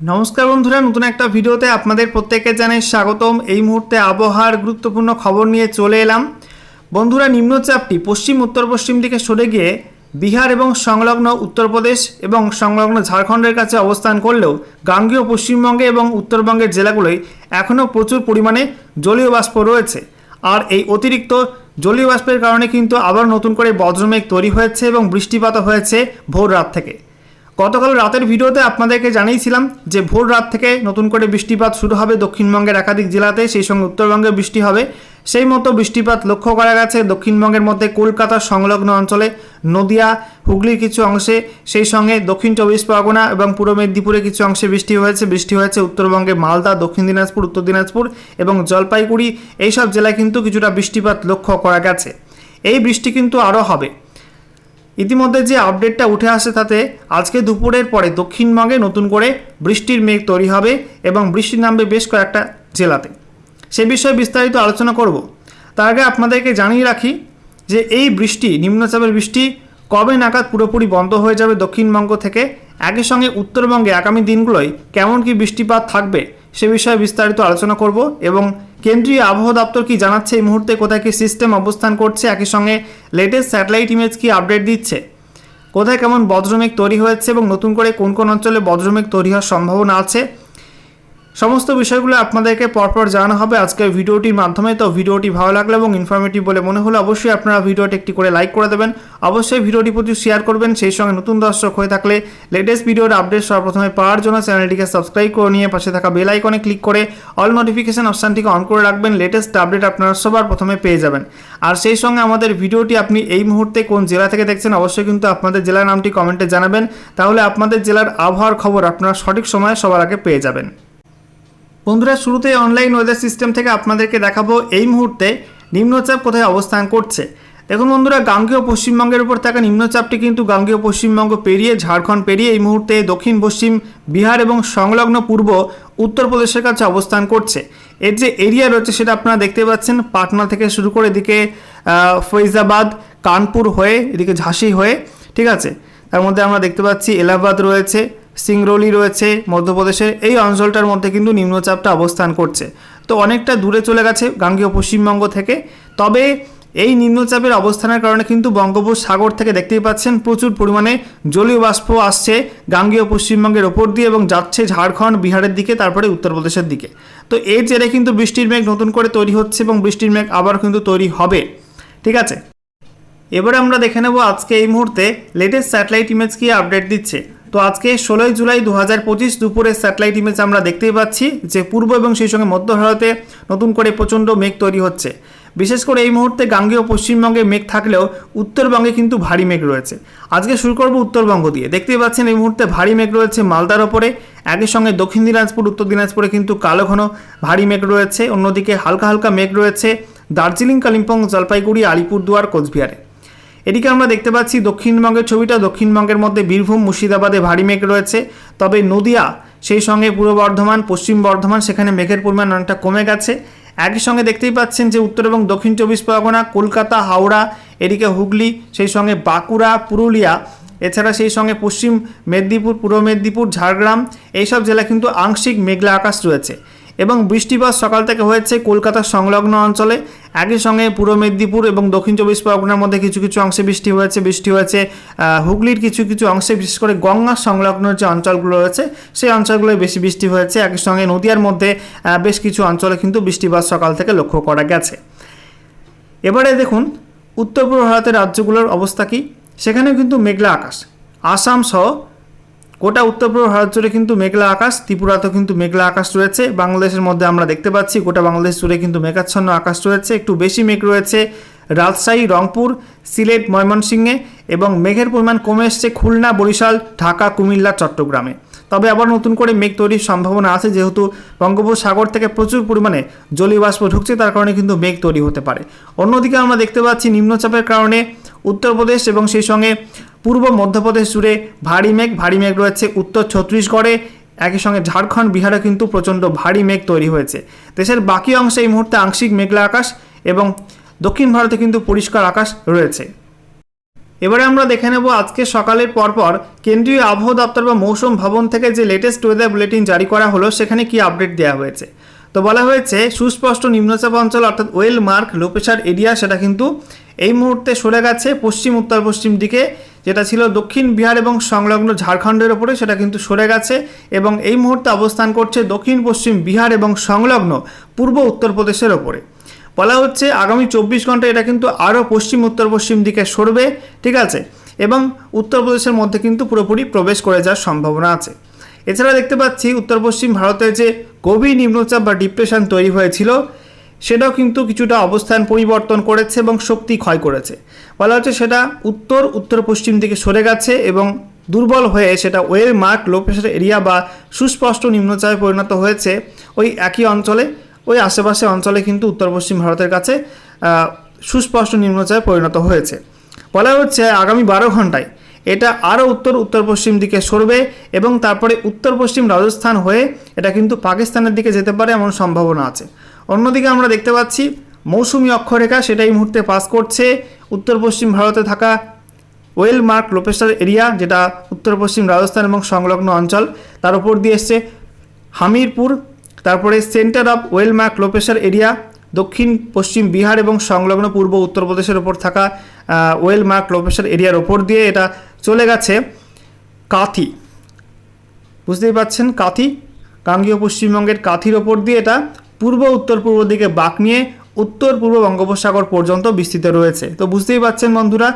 নমস্কার বন্ধুরা, নতুন একটা ভিডিওতে আপনাদের প্রত্যেককে জানাই স্বাগতম। এই মুহূর্তে আবহাওয়ার গুরুত্বপূর্ণ খবর নিয়ে চলে এলাম। বন্ধুরা, নিম্নচাপটি পশ্চিম, উত্তর, পশ্চিম দিকে সরে গিয়ে বিহার এবং সংলগ্ন উত্তরপ্রদেশ এবং সংলগ্ন ঝাড়খণ্ডের কাছে অবস্থান করলেও গাঙ্গীয় পশ্চিমবঙ্গে এবং উত্তরবঙ্গের জেলাগুলোয় এখনও প্রচুর পরিমাণে জলীয় বাষ্প রয়েছে। আর এই অতিরিক্ত জলীয় বাষ্পের কারণে কিন্তু আবার নতুন করে বজ্রমেঘ তৈরি হয়েছে এবং বৃষ্টিপাত হয়েছে ভোর রাত থেকে। গতকাল রাতের ভিডিওতে আপনাদেরকে জানিয়েছিলাম যে ভোর রাত থেকে নতুন করে বৃষ্টিপাত শুরু হবে দক্ষিণবঙ্গের একাধিক জেলাতে, সেই সঙ্গে উত্তরবঙ্গে বৃষ্টি হবে। সেই মতো বৃষ্টিপাত লক্ষ্য করা গেছে দক্ষিণবঙ্গের মধ্যে কলকাতার সংলগ্ন অঞ্চলে, নদিয়া, হুগলির কিছু অংশে, সেই সঙ্গে দক্ষিণ চব্বিশ পরগনা এবং পূর্ব মেদিনীপুরে কিছু অংশে বৃষ্টি হয়েছে। বৃষ্টি হয়েছে উত্তরবঙ্গে মালদা, দক্ষিণ দিনাজপুর, উত্তর দিনাজপুর এবং জলপাইগুড়ি। এইসব জেলায় কিন্তু কিছুটা বৃষ্টিপাত লক্ষ্য করা গেছে। এই বৃষ্টি কিন্তু আরও হবে। ইতিমধ্যে যে আপডেটটা উঠে আসে তাতে আজকে দুপুরের পরে দক্ষিণবঙ্গে নতুন করে বৃষ্টির মেঘ তৈরি হবে এবং বৃষ্টি নামবে বেশ কয়েকটা জেলাতে। সে বিষয়ে বিস্তারিত আলোচনা করব। তার আগে আপনাদেরকে জানিয়ে রাখি যে এই বৃষ্টি, নিম্নচাপের বৃষ্টি কবে নাগাদ পুরোপুরি বন্ধ হয়ে যাবে দক্ষিণবঙ্গ থেকে? একই সঙ্গে উত্তরবঙ্গে আগামী দিনগুলোয় কেমন কি বৃষ্টিপাত থাকবে? সে বিষয়ে বিস্তারিত আলোচনা করব এবং কেন্দ্রীয় আবহাওয়া দপ্তর কি জানাচ্ছে এই মুহূর্তে কোথায় কি সিস্টেম অবস্থান করছে, একই সঙ্গে লেটেস্ট স্যাটেলাইট ইমেজ কি আপডেট দিচ্ছে? কোথায় কেমন বজ্রমেঘ তৈরি হয়েছে এবং নতুন করে কোন কোন অঞ্চলে বজ্রমেঘ তৈরি হওয়ার সম্ভাবনা আছে? সমস্ত বিষয়গুলো আপনাদেরকে পরপর জানানো হবে আজকের ভিডিওটির মাধ্যমে। তো ভিডিওটি ভালো লাগল এবং ইনফরমেটিভ বলে মনে হলো অবশ্যই আপনারা ভিডিওটি একটি করে লাইক করে দেবেন। অবশ্যই ভিডিওটি প্রচুর শেয়ার করবেন। সেই সঙ্গে নতুন দর্শক হয়ে থাকলে লেটেস্ট ভিডিওর আপডেট সর্বপ্রথমে পাওয়ার জন্য চ্যানেলটিকে সাবস্ক্রাইব করে নিয়ে পাশে থাকা বেল আইকনে ক্লিক করে অল নোটিফিকেশন অপশানটিকে অন করে রাখবেন। লেটেস্ট আপডেট আপনারা সবার প্রথমে পেয়ে যাবেন। আর সেই সঙ্গে আমাদের ভিডিওটি আপনি এই মুহূর্তে কোন জেলা থেকে দেখছেন অবশ্যই কিন্তু আপনাদের জেলার নামটি কমেন্টে জানাবেন। তাহলে আপনাদের জেলার আবহাওয়ার খবর আপনারা সঠিক সময়ে সবার আগে পেয়ে যাবেন। বন্ধুরা শুরুতে অনলাইন ওয়েদার সিস্টেম থেকে আপনাদেরকে দেখাবো এই মুহূর্তে নিম্নচাপ কোথায় অবস্থান করছে। দেখুন বন্ধুরা, গাঙ্গেয় পশ্চিমবঙ্গের উপর থাকা নিম্নচাপটি কিন্তু গাঙ্গেয় পশ্চিমবঙ্গ পেরিয়ে ঝাড়খণ্ড পেরিয়ে এই মুহূর্তে দক্ষিণ, পশ্চিম, বিহার এবং সংলগ্ন পূর্ব উত্তরপ্রদেশের কাছে অবস্থান করছে। এর যে এরিয়া রয়েছে সেটা আপনারা দেখতে পাচ্ছেন। পাটনা থেকে শুরু করে এদিকে ফৈজাবাদ, কানপুর হয়ে, এদিকে ঝাঁসি হয়ে, ঠিক আছে? তার মধ্যে আমরা দেখতে পাচ্ছি এলাহাবাদ রয়েছে সিংরৌলি রয়েছে মধ্যপ্রদেশের, এই অঞ্চলটার মধ্যে কিন্তু নিম্নচাপটা অবস্থান করছে। তো অনেকটা দূরে চলে গেছে গাঙ্গেয় পশ্চিমবঙ্গ থেকে। তবে এই নিম্নচাপের অবস্থানের কারণে কিন্তু বঙ্গোপসাগর থেকে দেখতেই পাচ্ছেন প্রচুর পরিমাণে জলীয় বাষ্প আসছে গাঙ্গেয় পশ্চিমবঙ্গের ওপর দিয়ে এবং যাচ্ছে ঝাড়খণ্ড, বিহারের দিকে, তারপরে উত্তরপ্রদেশের দিকে। তো এর জেরে কিন্তু বৃষ্টির মেঘ নতুন করে তৈরি হচ্ছে এবং বৃষ্টির মেঘ আবার কিন্তু তৈরি হবে। ঠিক আছে? এবারে আমরা দেখে নেব আজকে এই মুহূর্তে লেটেস্ট স্যাটেলাইট ইমেজ কি আপডেট দিচ্ছে। তো আজকে ষোলোই জুলাই দু হাজার পঁচিশ দুপুরে স্যাটেলাইট ইমেজ আমরা দেখতেই পাচ্ছি যে পূর্ব এবং সেই সঙ্গে মধ্য ভারতে নতুন করে প্রচণ্ড মেঘ তৈরি হচ্ছে। বিশেষ করে এই মুহূর্তে গাঙ্গেয় পশ্চিমবঙ্গে মেঘ থাকলেও উত্তরবঙ্গে কিন্তু ভারী মেঘ রয়েছে। আজকে শুরু করব উত্তরবঙ্গ দিয়ে। দেখতেই পাচ্ছেন এই মুহূর্তে ভারী মেঘ রয়েছে মালদার ওপরে। একই সঙ্গে দক্ষিণ দিনাজপুর, উত্তর দিনাজপুরে কিন্তু কালো ঘন ভারী মেঘ রয়েছে। অন্যদিকে হালকা হালকা মেঘ রয়েছে দার্জিলিং, কালিম্পং, জলপাইগুড়ি, আলিপুরদুয়ার, কোচবিহারে। এদিকে আমরা দেখতে পাচ্ছি দক্ষিণবঙ্গের ছবিটা। দক্ষিণবঙ্গের মধ্যে বীরভূম, মুর্শিদাবাদে ভারী মেঘ রয়েছে। তবে নদিয়া, সেই সঙ্গে পূর্ব বর্ধমান, পশ্চিম বর্ধমান, সেখানে মেঘের পরিমাণ অনেকটা কমে গেছে। একই সঙ্গে দেখতেই পাচ্ছেন যে উত্তর এবং দক্ষিণ চব্বিশ পরগনা, কলকাতা, হাওড়া, এদিকে হুগলি, সেই সঙ্গে বাঁকুড়া, পুরুলিয়া, এছাড়া সেই সঙ্গে পশ্চিম মেদিনীপুর, পূর্ব মেদিনীপুর, ঝাড়গ্রাম, এইসব জেলা কিন্তু আংশিক মেঘলা আকাশ রয়েছে। এবং বৃষ্টিপাত সকাল থেকে হয়েছে কলকাতার সংলগ্ন অঞ্চলে। একই সঙ্গে পূর্ব মেদিনীপুর এবং দক্ষিণ চব্বিশ পরগনার মধ্যে কিছু কিছু অংশে বৃষ্টি হয়েছে। বৃষ্টি হয়েছে হুগলির কিছু কিছু অংশে, বিশেষ করে গঙ্গার সংলগ্ন যে অঞ্চলগুলো রয়েছে, সেই অঞ্চলগুলোয় বেশি বৃষ্টি হয়েছে। একই সঙ্গে নদিয়ার মধ্যে বেশ কিছু অঞ্চলে কিন্তু বৃষ্টিপাত সকাল থেকে লক্ষ্য করা গেছে। এবারে দেখুন, উত্তর পূর্ব ভারতের রাজ্যগুলোর অবস্থা কী? সেখানেও কিন্তু মেঘলা আকাশ। আসাম সহ গোটা উত্তর পূর্ব ভারত জুড়ে কিন্তু মেঘলা আকাশ, ত্রিপুরাতেও কিন্তু মেঘলা আকাশ রয়েছে, বাংলাদেশের মধ্যে আমরা দেখতে পাচ্ছি গোটা বাংলাদেশ জুড়ে কিন্তু মেঘাচ্ছন্ন আকাশ রয়েছে, একটু বেশি মেঘ রয়েছে রাজশাহী, রংপুর, সিলেট, ময়মনসিংহে এবং মেঘের পরিমাণ কমে এসছে খুলনা, বরিশাল, ঢাকা, কুমিল্লা, চট্টগ্রামে। তবে আবার নতুন করে মেঘ তৈরির সম্ভাবনা আছে, যেহেতু বঙ্গোপসাগর থেকে প্রচুর পরিমাণে জলীয় বাষ্প ঢুকছে, তার কারণে কিন্তু মেঘ তৈরি হতে পারে। অন্যদিকে আমরা দেখতে পাচ্ছি নিম্নচাপের কারণে উত্তরপ্রদেশ এবং সেই সঙ্গে পূর্ব মধ্যপ্রদেশ জুড়ে ভারী মেঘ ভারী মেঘ রয়েছে, উত্তর ছত্তিশগড়ে। একই সঙ্গে ঝাড়খণ্ড, বিহারে কিন্তু প্রচণ্ড ভারী মেঘ তৈরি হয়েছে। দেশের বাকি অংশে এই মুহূর্তে আংশিক মেঘলা আকাশ এবং দক্ষিণ ভারতে কিন্তু পরিষ্কার আকাশ রয়েছে। এবারে আমরা দেখে নেব আজকে সকালের পরপর কেন্দ্রীয় আবহাওয়া দপ্তর বা মৌসুম ভবন থেকে যে লেটেস্ট ওয়েদার বুলেটিন জারি করা হলো, সেখানে কি আপডেট দেওয়া হয়েছে? তো বলা হয়েছে, সুস্পষ্ট নিম্নচাপ অঞ্চল অর্থাৎ well marked low pressure area, সেটা কিন্তু এই মুহূর্তে সরে গেছে পশ্চিম, উত্তর, পশ্চিম দিকে, যেটা ছিল দক্ষিণ বিহার এবং সংলগ্ন ঝাড়খণ্ডের ওপরে, সেটা কিন্তু সরে গেছে এবং এই মুহূর্তে অবস্থান করছে দক্ষিণ, পশ্চিম বিহার এবং সংলগ্ন পূর্ব উত্তরপ্রদেশের ওপরে। বলা হচ্ছে আগামী চব্বিশ ঘন্টায় এটা কিন্তু আরও পশ্চিম, উত্তর, পশ্চিম দিকে সরবে, ঠিক আছে? এবং উত্তরপ্রদেশের মধ্যে কিন্তু পুরোপুরি প্রবেশ করে যাওয়ার সম্ভাবনা আছে। এছাড়া দেখতে পাচ্ছি উত্তর পশ্চিম ভারতের যে গভীর নিম্নচাপ বা ডিপ্রেশন তৈরি হয়েছিল সেটাও কিন্তু কিছুটা অবস্থান পরিবর্তন করেছে এবং শক্তি ক্ষয় করেছে। বলা হচ্ছে সেটা উত্তর উত্তর পশ্চিম দিকে সরে গেছে এবং দুর্বল হয়ে সেটা well marked low pressure area বা সুস্পষ্ট নিম্নচাপে পরিণত হয়েছে ওই একই অঞ্চলে। ওই আশেপাশে অঞ্চলে কিন্তু উত্তর পশ্চিম ভারতের কাছে সুস্পষ্ট নিম্নচাপে পরিণত হয়েছে। বলা হচ্ছে আগামী বারো ঘন্টায় এটা আরও উত্তর উত্তর পশ্চিম দিকে সরবে এবং তারপরে উত্তর পশ্চিম রাজস্থান হয়ে এটা কিন্তু পাকিস্তানের দিকে যেতে পারে এমন সম্ভাবনা আছে। অন্যদিকে আমরা দেখতে পাচ্ছি মৌসুমি অক্ষরেখা সেটা এই মুহূর্তে পাস করছে। উত্তর পশ্চিম ভারতে থাকা ওয়েল মার্ক লোপেস্টার এরিয়া, যেটা উত্তর পশ্চিম রাজস্থান এবং সংলগ্ন অঞ্চল, তার উপর দিয়ে এসছে হামিরপুর। তারপরে centre of well marked low pressure area, দক্ষিণ পশ্চিম বিহার এবং সংলগ্ন পূর্ব উত্তরপ্রদেশের ওপর থাকা ওয়েল মার্ক লোপেশার এরিয়ার ওপর দিয়ে এটা চলে গেছে কাথি। বুঝতেই পাচ্ছেন কাথি? গাঙ্গীয় পশ্চিমবঙ্গের কাথির ওপর দিয়ে এটা পূর্ব, উত্তর, পূর্ব দিকে বাঁক নিয়ে উত্তর, পূর্ব বঙ্গোপসাগর পর্যন্ত বিস্তৃত রয়েছে। তো বুঝতেই পাচ্ছেন বন্ধুরা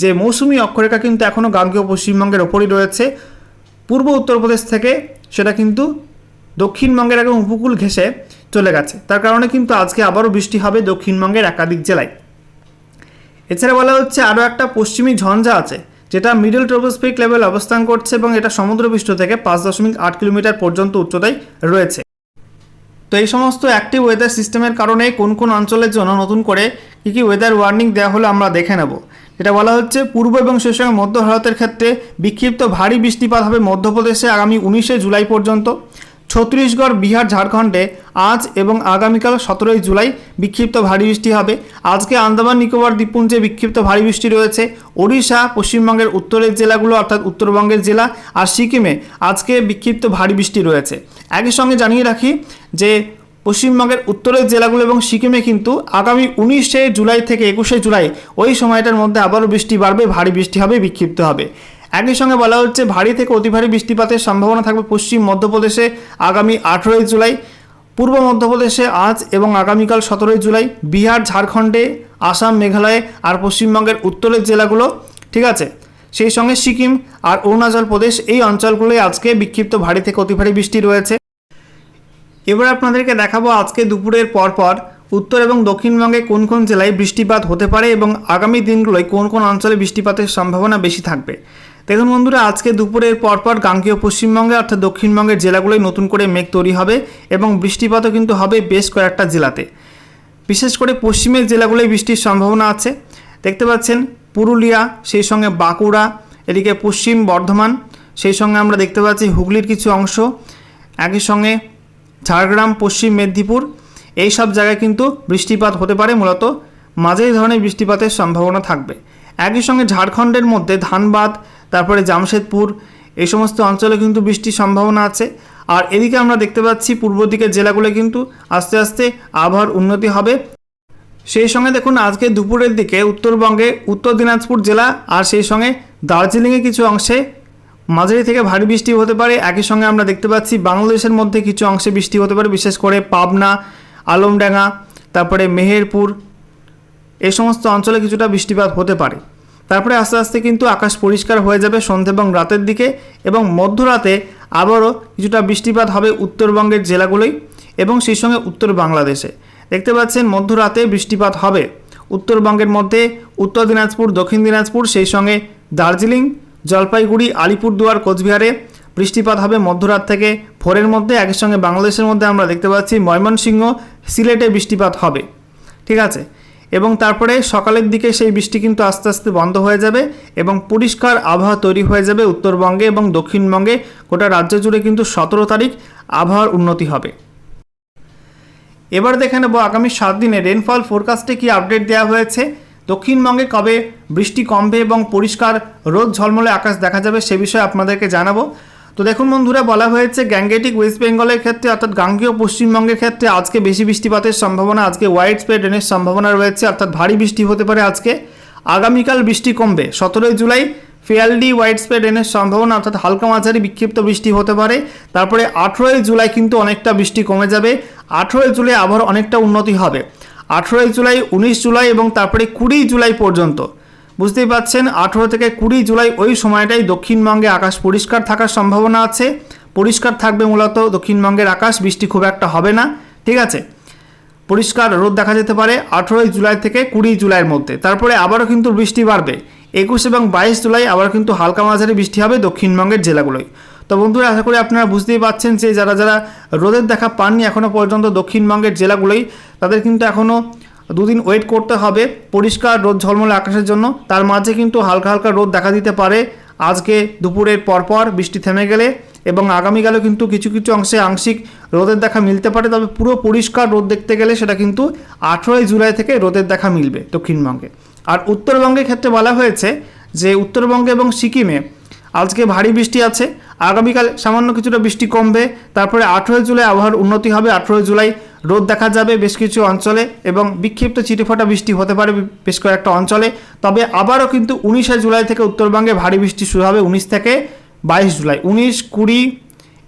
যে মৌসুমি অক্ষরেখা কিন্তু এখনও গাঙ্গীয় পশ্চিমবঙ্গের ওপরই রয়েছে। পূর্ব উত্তরপ্রদেশ থেকে সেটা কিন্তু দক্ষিণবঙ্গের একদম উপকূল ঘেঁষে চলে গেছে। তার কারণে কিন্তু আজকে আবারও বৃষ্টি হবে দক্ষিণবঙ্গের একাধিক জেলায়। এছাড়া বলা হচ্ছে আরও একটা পশ্চিমী ঝঞ্ঝা আছে, যেটা মিডল ট্রোপোস্ফিক লেভেল অবস্থান করছে এবং এটা সমুদ্রপৃষ্ঠ থেকে পাঁচ দশমিক আট কিলোমিটার পর্যন্ত উচ্চতায় রয়েছে। তো এই সমস্ত অ্যাক্টিভ ওয়েদার সিস্টেমের কারণে কোন কোন অঞ্চলের জন্য নতুন করে কী কী ওয়েদার ওয়ার্নিং দেওয়া হলো আমরা দেখে নেব। এটা বলা হচ্ছে পূর্ব এবং সেই সঙ্গে মধ্য ভারতের ক্ষেত্রে বিক্ষিপ্ত ভারী বৃষ্টিপাত হবে মধ্যপ্রদেশে আগামী উনিশে জুলাই পর্যন্ত। ছত্তিশগড় বিহার, ঝাড়খণ্ডে আজ এবং আগামীকাল সতেরোই জুলাই বিক্ষিপ্ত ভারী বৃষ্টি হবে। আজকে আন্দামান, নিকোবর দ্বীপপুঞ্জে বিক্ষিপ্ত ভারী বৃষ্টি রয়েছে। ওড়িশা, পশ্চিমবঙ্গের উত্তরের জেলাগুলো অর্থাৎ উত্তরবঙ্গের জেলা আর সিকিমে আজকে বিক্ষিপ্ত ভারী বৃষ্টি রয়েছে। একই সঙ্গে জানিয়ে রাখি যে পশ্চিমবঙ্গের উত্তরের জেলাগুলো এবং সিকিমে কিন্তু আগামী উনিশে জুলাই থেকে একুশে জুলাই ওই সময়টার মধ্যে আবারও বৃষ্টি বাড়বে, ভারী বৃষ্টি হবে, বিক্ষিপ্ত হবে। একই সঙ্গে বলা হচ্ছে, ভারী থেকে অতি ভারী বৃষ্টিপাতের সম্ভাবনা থাকবে পশ্চিম মধ্যপ্রদেশে আগামী আঠেরোই জুলাই, পূর্ব মধ্যপ্রদেশে আজ এবং আগামীকাল সতেরোই জুলাই, বিহার, ঝাড়খণ্ডে, আসাম, মেঘালয়ে আর পশ্চিমবঙ্গের উত্তরের জেলাগুলো, ঠিক আছে? সেই সঙ্গে সিকিম আর অরুণাচল প্রদেশ এই অঞ্চলগুলোয় আজকে বিক্ষিপ্ত ভারী থেকে অতি ভারী বৃষ্টি রয়েছে। এবার আপনাদেরকে দেখাবো আজকে দুপুরের পরপর উত্তর এবং দক্ষিণবঙ্গে কোন কোন জেলায় বৃষ্টিপাত হতে পারে এবং আগামী দিনগুলোয় কোন কোন অঞ্চলে বৃষ্টিপাতের সম্ভাবনা বেশি থাকবে। দেখুন বন্ধুরা, আজকে দুপুরের পরপর গাঙ্গীয় পশ্চিমবঙ্গে অর্থাৎ দক্ষিণবঙ্গের জেলাগুলোয় নতুন করে মেঘ তৈরি হবে এবং বৃষ্টিপাতও কিন্তু হবে বেশ কয়েকটা জেলাতে। বিশেষ করে পশ্চিমের জেলাগুলোয় বৃষ্টির সম্ভাবনা আছে। দেখতে পাচ্ছেন, পুরুলিয়া, সেই সঙ্গে বাঁকুড়া, এদিকে পশ্চিম বর্ধমান, সেই সঙ্গে আমরা দেখতে পাচ্ছি হুগলির কিছু অংশ, একই সঙ্গে ঝাড়গ্রাম, পশ্চিম মেদিনীপুর, এই সব জায়গায় কিন্তু বৃষ্টিপাত হতে পারে, মূলত মাঝারি ধরনের বৃষ্টিপাতের সম্ভাবনা থাকবে। একই সঙ্গে ঝাড়খণ্ডের মধ্যে ধানবাদ তারপরে জামশেদপুর, এই সমস্ত অঞ্চলে কিন্তু বৃষ্টির সম্ভাবনা আছে। আর এদিকে আমরা দেখতে পাচ্ছি পূর্ব দিকের জেলাগুলো কিন্তু আস্তে আস্তে আবহাওয়ার উন্নতি হবে। সেই সঙ্গে দেখুন, আজকে দুপুরের দিকে উত্তরবঙ্গে উত্তর দিনাজপুর জেলা আর সেই সঙ্গে দার্জিলিংয়ে কিছু অংশে মাঝারি থেকে ভারী বৃষ্টি হতে পারে। একই সঙ্গে আমরা দেখতে পাচ্ছি বাংলাদেশের মধ্যে কিছু অংশে বৃষ্টি হতে পারে, বিশেষ করে পাবনা, আলমডাঙ্গা, তারপরে মেহেরপুর এই সমস্ত অঞ্চলে কিছুটা বৃষ্টিপাত হতে পারে। তারপরে আস্তে আস্তে কিন্তু আকাশ পরিষ্কার হয়ে যাবে সন্ধে এবং রাতের দিকে এবং মধ্যরাতে আবারও কিছুটা বৃষ্টিপাত হবে উত্তরবঙ্গের জেলাগুলোই এবং সেই সঙ্গে উত্তর বাংলাদেশে। দেখতে পাচ্ছেন মধ্যরাতে বৃষ্টিপাত হবে। উত্তরবঙ্গের মধ্যে উত্তর দিনাজপুর, দক্ষিণ দিনাজপুর, সেই সঙ্গে দার্জিলিং, জলপাইগুড়ি, আলিপুরদুয়ার, কোচবিহারে বৃষ্টিপাত হবে মধ্যরাত থেকে ভোরের মধ্যে। একই সঙ্গে বাংলাদেশের মধ্যে আমরা দেখতে পাচ্ছি ময়মনসিংহ সিলেটে বৃষ্টিপাত হবে। ঠিক আছে? এবং তারপরে সকালের দিকে সেই বৃষ্টি কিন্তু আস্তে আস্তে বন্ধ হয়ে যাবে এবং পরিষ্কার আবহাওয়া তৈরি হয়ে যাবে উত্তরবঙ্গে এবং দক্ষিণবঙ্গে। গোটা রাজ্য জুড়ে কিন্তু সতেরো তারিখ আবহাওয়ার উন্নতি হবে। এবার দেখে নেব আগামী সাত দিনে রেনফল ফোরকাস্টে কি আপডেট দেওয়া হয়েছে। দক্ষিণবঙ্গে কবে বৃষ্টি কমবে এবং পরিষ্কার রোদ ঝলমলে আকাশ দেখা যাবে সে বিষয়ে আপনাদেরকে জানাব। তো দেখুন বন্ধুরা, বলা হয়েছে গ্যাঙ্গেটিক ওয়েস্ট বেঙ্গলের ক্ষেত্রে, অর্থাৎ গাঙ্গীয় পশ্চিমবঙ্গের ক্ষেত্রে আজকে বেশি বৃষ্টিপাতের সম্ভাবনা, আজকে হোয়াইট স্প্রেড রেনের সম্ভাবনা রয়েছে, অর্থাৎ ভারী বৃষ্টি হতে পারে আজকে। আগামীকাল বৃষ্টি কমবে। সতেরোই জুলাই ফেয়ালডি হোয়াইট স্প্রেড রেনের সম্ভাবনা, অর্থাৎ হালকা মাঝারি বিক্ষিপ্ত বৃষ্টি হতে পারে। তারপরে আঠেরোই জুলাই কিন্তু অনেকটা বৃষ্টি কমে যাবে। আঠেরোই জুলাই আবার অনেকটা উন্নতি হবে। আঠেরোই জুলাই, উনিশ জুলাই এবং তারপরে কুড়ি জুলাই পর্যন্ত। বুঝতেই পাচ্ছেন, আঠেরো থেকে কুড়ি জুলাই ওই সময়টাই দক্ষিণবঙ্গে আকাশ পরিষ্কার থাকার সম্ভাবনা আছে। পরিষ্কার থাকবে মূলত দক্ষিণবঙ্গের আকাশ, বৃষ্টি খুব একটা হবে না, ঠিক আছে? পরিষ্কার রোদ দেখা যেতে পারে আঠেরোই জুলাই থেকে কুড়ি জুলাইয়ের মধ্যে। তারপরে আবারও কিন্তু বৃষ্টি বাড়বে। একুশ এবং বাইশ জুলাই আবার কিন্তু হালকা মাঝারি বৃষ্টি হবে দক্ষিণবঙ্গের জেলাগুলোয়। তো বন্ধুরা, আশা করি আপনারা বুঝতেই পাচ্ছেন যে যারা যারা রোদের দেখা পাননি এখনও পর্যন্ত দক্ষিণবঙ্গের জেলাগুলোই, তাদের কিন্তু এখনও দুদিন ওয়েট করতে হবে। পরিষ্কার রোদ ঝলমলে আকাশের জন্য। তার মাঝে কিন্তু হালকা হালকা রোদ দেখা দিতে পারে। আজকে দুপুরের পরপর বৃষ্টি থেমে গেলে এবং আগামীকালেও কিন্তু কিছু কিছু অংশে আংশিক রোদের দেখা মিলতে পারে। তবে পুরো পরিষ্কার রোদ দেখতে গেলে সেটা কিন্তু আঠেরোই জুলাই থেকে রোদের দেখা মিলবে দক্ষিণবঙ্গে। আর উত্তরবঙ্গের ক্ষেত্রে বলা হয়েছে যে, উত্তরবঙ্গে এবং সিকিমে আজকে ভারী বৃষ্টি আছে। আগামীকাল সামান্য কিছুটা বৃষ্টি কমবে। তারপরে আঠেরোই জুলাই আবহাওয়ার উন্নতি হবে। আঠেরোই জুলাই রোদ দেখা যাবে বেশ কিছু অঞ্চলে এবং বিক্ষিপ্ত চিটিফাটা বৃষ্টি হতে পারে বেশ কয়েকটা অঞ্চলে। তবে আবারও কিন্তু উনিশে জুলাই থেকে উত্তরবঙ্গে ভারী বৃষ্টি শুরু হবে উনিশ থেকে বাইশ জুলাই। উনিশ, কুড়ি,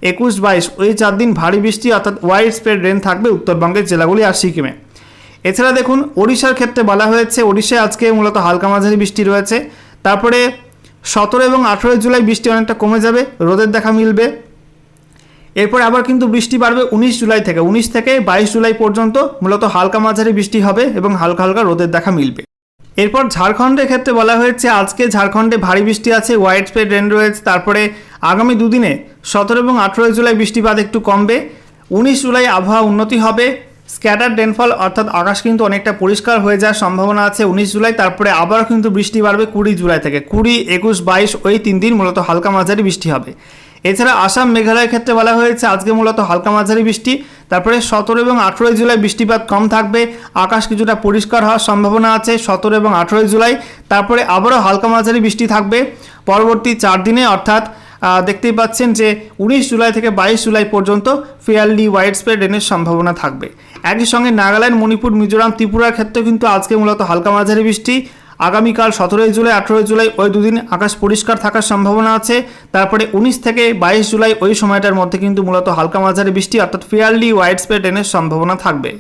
একুশ, বাইশ ওই চার দিন ভারী বৃষ্টি অর্থাৎ ওয়াইড স্প্রেড রেন থাকবে উত্তরবঙ্গের জেলাগুলি আর সিকিমে। এছাড়া দেখুন, ওড়িশার ক্ষেত্রে বলা হয়েছে, ওড়িশায় আজকে মূলত হালকা মাঝারি বৃষ্টি রয়েছে। তারপরে সতেরো এবং আঠেরোই জুলাই বৃষ্টি অনেকটা কমে যাবে, রোদের দেখা মিলবে। এরপর আবার কিন্তু বৃষ্টি বাড়বে উনিশ জুলাই থেকে। উনিশ থেকে বাইশ জুলাই পর্যন্ত মূলত হালকা মাঝারি বৃষ্টি হবে এবং হালকা হালকা রোদের দেখা মিলবে। এরপর ঝাড়খণ্ডের ক্ষেত্রে বলা হয়েছে, আজকে ঝাড়খণ্ডে ভারী বৃষ্টি আছে হোয়াইট স্প্রেড রেন রয়েছে। তারপরে আগামী দুদিনে সতেরো এবং আঠেরোই জুলাই বৃষ্টিপাত একটু কমবে। উনিশ জুলাই আবহাওয়া উন্নতি হবে। স্ক্যাটার রেনফল অর্থাৎ আকাশ কিন্তু অনেকটা পরিষ্কার হয়ে যাওয়ার সম্ভাবনা আছে উনিশ জুলাই, তারপরে আবারও কিন্তু বৃষ্টি বাড়বে কুড়ি জুলাই থেকে। কুড়ি, একুশ, বাইশ, ওই তিন দিন মূলত হালকা মাঝারি বৃষ্টি হবে। এছাড়া আসাম মেঘালয়ের ক্ষেত্রে বলা হয়েছে আজকে মূলত হালকা মাঝারি বৃষ্টি, তারপরে সতেরো এবং আঠেরোই জুলাই বৃষ্টিপাত কম থাকবে, আকাশ কিছুটা পরিষ্কার হওয়ার সম্ভাবনা আছে সতেরো এবং আঠেরোই জুলাই, তারপরে আবারও হালকা মাঝারি বৃষ্টি থাকবে। পরবর্তী চার দিনে, অর্থাৎ দেখতেই পাচ্ছেন যে উনিশ জুলাই থেকে বাইশ জুলাই পর্যন্ত ফেয়ারলি ওয়াইড স্প্রেড রেনের সম্ভাবনা থাকবে। একই সঙ্গে নাগাল্যান্ড, মণিপুর, মিজোরাম, ত্রিপুরার ক্ষেত্রে কিন্তু আজকে মূলত হালকা মাঝারি বৃষ্টি। আগামীকাল সতেরোই জুলাই, আঠেরোই জুলাই ওই দুদিন আকাশ পরিষ্কার থাকার সম্ভাবনা আছে। তারপরে উনিশ থেকে বাইশ জুলাই ওই সময়টার মধ্যে কিন্তু মূলত হালকা মাঝারি বৃষ্টি অর্থাৎ ফেয়ারলি ওয়াইড স্প্রেড রেনের সম্ভাবনা থাকবে।